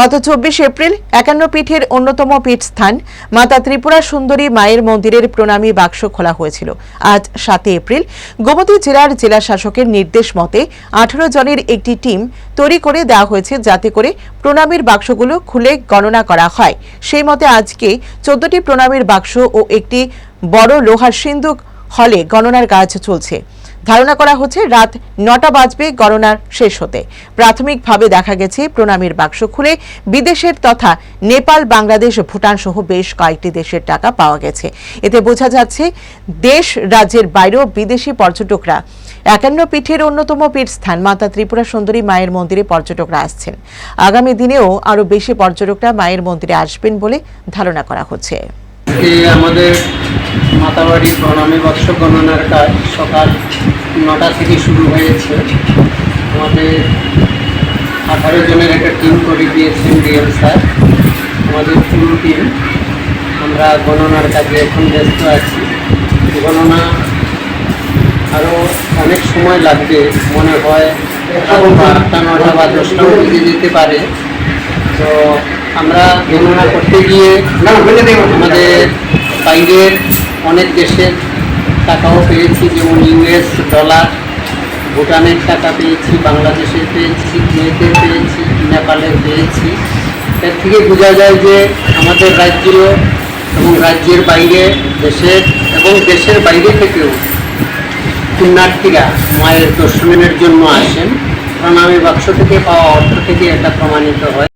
গত চব্বিশ এপ্রিল একান্ন পীঠের অন্যতম পীঠস্থান মাতা ত্রিপুরা সুন্দরী মায়ের মন্দিরের প্রণামী বাক্স খোলা হয়েছিল। আজ সাতই এপ্রিল গোমতী জেলার জেলা শাসকের নির্দেশ মতে আঠারো জনের একটি টিম তৈরি করে দেওয়া হয়েছে যাতে করে প্রণামীর বাক্সগুলো খুলে গণনা করা হয়। সেই মতে আজকে চোদ্দটি প্রণামীর বাক্স ও একটি বড় লোহার সিন্দুক হলে গণনার কাজ চলছে। ধারণা করা হচ্ছে রাত নটা বাজবে গণনার শেষ হতে। প্রাথমিকভাবে দেখা গেছে প্রণামীর বাক্স খুলে বিদেশের তথা নেপাল, বাংলাদেশ, ভুটান সহ বেশ কয়েকটি দেশের টাকা পাওয়া গেছে। এতে বোঝা যাচ্ছে দেশ রাজ্যের বাইরেও বিদেশি পর্যটকরা একান্ন পীঠের অন্যতম পীঠস্থান মাতা ত্রিপুরা সুন্দরী মায়ের মন্দিরে পর্যটকরা আসছেন। আগামী দিনেও আরও বেশি পর্যটকরা মায়ের মন্দিরে আসবেন বলে ধারণা করা হচ্ছে। আমাদের মাতাবাড়ি প্রণামী বর্ষ গণনার কাজ সকাল নটা থেকে শুরু হয়েছে। আমাদের আঠারো জনের একটা টিম করে দিয়েছেন ডিএম স্যার। আমাদের পুরো টিম আমরা গণনার কাজে এখন ব্যস্ত আছি। গণনা আরও অনেক সময় লাগবে মনে হয় আটটা নটা বা দশটাও বেজে যেতে পারে। তো আমরা গণনা করতে গিয়ে আমাদের বাইরের অনেক দেশের টাকাও পেয়েছি, যেমন ইউএস ডলার, ভুটানের টাকা পেয়েছি বাংলাদেশের পেয়েছি কুয়েতের পেয়েছি নেপালের পেয়েছি। এর থেকে বোঝা যায় যে আমাদের রাজ্য এবং রাজ্যের বাইরে দেশের এবং দেশের বাইরে থেকেও পুণ্যার্থীরা মায়ের দর্শনের জন্য আসেন। প্রণামী বাক্স থেকে পাওয়া অর্থ থেকে এটা প্রমাণিত হয়।